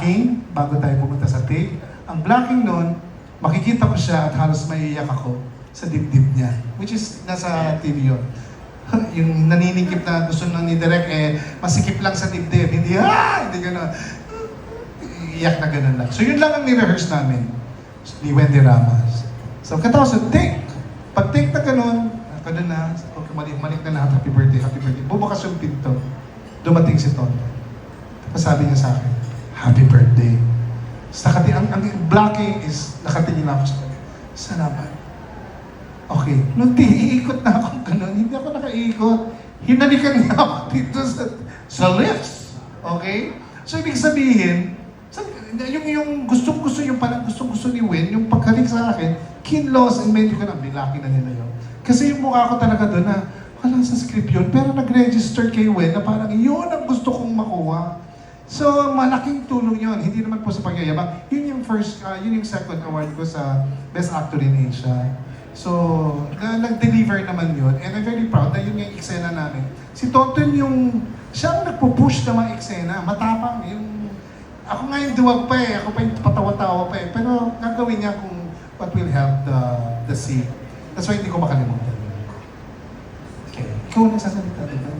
blocking bago tayo pumunta sa take. Ang blocking nun, makikita ko siya at halos maiiyak ako sa dibdib niya. Which is, nasa TV yun. yung naninikip na gusto nang ni Direk eh, masikip lang sa dibdib. Hindi, ah! Hindi gano'n. Iyak na gano'n lang. So yun lang ang ni-rehearse namin. Ni Wendy Ramos. So katapos ng take. Pag take na gano'n, ako na na, okay, malik-malik na lahat, happy birthday, happy birthday. Bubukas yung pinto. Dumating si Ton. Tapos sabi niya sa akin, happy birthday. Tapos nakati, ang, ang blocking is, nakatingin ako sa kanya. Salamat. Okay. Nung iikot na ako ganun, hindi ako nakaiikot. Hinalikan niya ako dito sa, sa lips. Okay? So, ibig sabihin, sa, yung, yung gustong-gusto yung parang gustong-gusto ni Wen, yung pagkalik sa akin, kinlos and medyo ko na, bilaki na nila yun. Kasi yung mukha ko talaga doon na, wala sa script yun, pero nag-register kay Wen na parang yun ang gusto kong makuha. So, malaking tulong yun. Hindi naman po sa pagyayabang. Yun yung first, ah, yun yung second award ko sa Best Actor in Asia. So, na, nag-deliver naman yun. And I'm very proud na yun yung eksena namin. Si Tonton yung, siya ang nagpo-push ng mga eksena. Matapang. Yung, ako nga yung duwag pa eh. Ako pa yung patawa-tawa pa eh. Pero gagawin niya kung what will help the, the scene. That's why hindi ko makalimutan. Okay. Ikaw nagsasalita.